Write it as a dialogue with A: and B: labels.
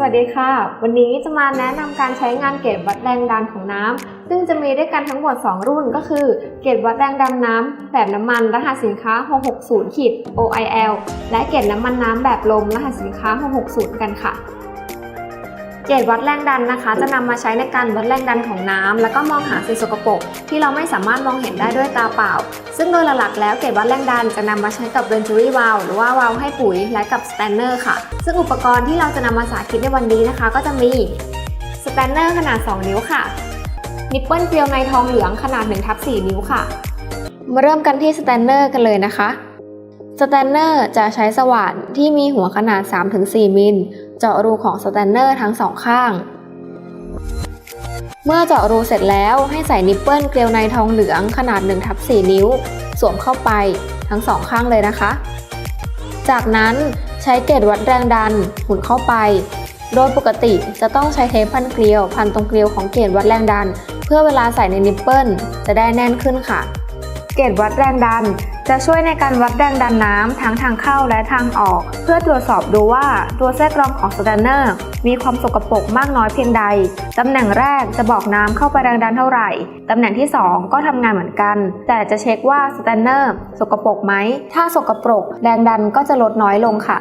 A: สวัสดีค่ะ วันนี้จะมาแนะนำการใช้งานเกจวัดแรงดันของน้ำ ซึ่งจะมีด้วยกันทั้งหมด 2 รุ่นก็คือ เกจวัดแรงดันน้ำแบบน้ำมันรหัสสินค้า 660ขีด OIL และเกจน้ำมันน้ำแบบลมรหัสสินค้า 660 กันค่ะ เกจวัดแรงดันนะคะ จะนำมาใช้ในการวัดแรงดันของน้ำแล้วก็มองหาสิ่งสกปรกที่เราไม่สามารถมองเห็นได้ด้วยตาเปล่า ซึ่งโดยหลักๆแล้วเกจวัดแรงดันจะนำมาใช้กับ Venturi valve หรือว่าวาลให้ปุ๋ยและกับ Spanner ค่ะ ซึ่งอุปกรณ์ที่เราจะนำมาสาธิตในวันนี้นะคะ ก็จะมี Spanner ขนาด 2 นิ้วค่ะนิปเปิลเกลียวในทองเหลืองขนาด1ทับ4นิ้วค่ะ มาเริ่มกันที่ Spanner กันเลยนะคะ สแตนเนอร์จะใช้สว่านที่มีหัวขนาด 3-4 มิล เจาะรูของสแตนเนอร์ทั้งสองข้าง เมื่อเจาะรูเสร็จแล้วให้ใส่นิปเปิลเกลียวในทองเหลืองขนาด1ทับ4นิ้ว สวมเข้าไปทั้งสองข้างเลยนะคะ จากนั้นใช้เกจวัดแรงดันหมุนเข้าไป โดยปกติจะต้องใช้เทปพันเกลียว พันตรงเกลียวของเกจวัดแรงดัน เพื่อเวลาใส่ในนิปเปิลจะได้แน่นขึ้นค่ะ เกจวัดแรงดัน จะช่วยในการวัดแรงดันน้ำทั้งทางเข้าและทางออก เพื่อตรวจสอบดูว่าตัวแทรกรองของสแตนเนอร์ มีความสกปรกมากน้อยเพียงใด ตำแหน่งแรกจะบอกน้ำเข้าไปแรงดันเท่าไหร่ ตำแหน่งที่ 2 ก็ทำงานเหมือนกัน แต่จะเช็คว่าสแตนเนอร์สกปรกไหม ถ้าสกปรกแรงดันก็จะลดน้อยลงค่ะ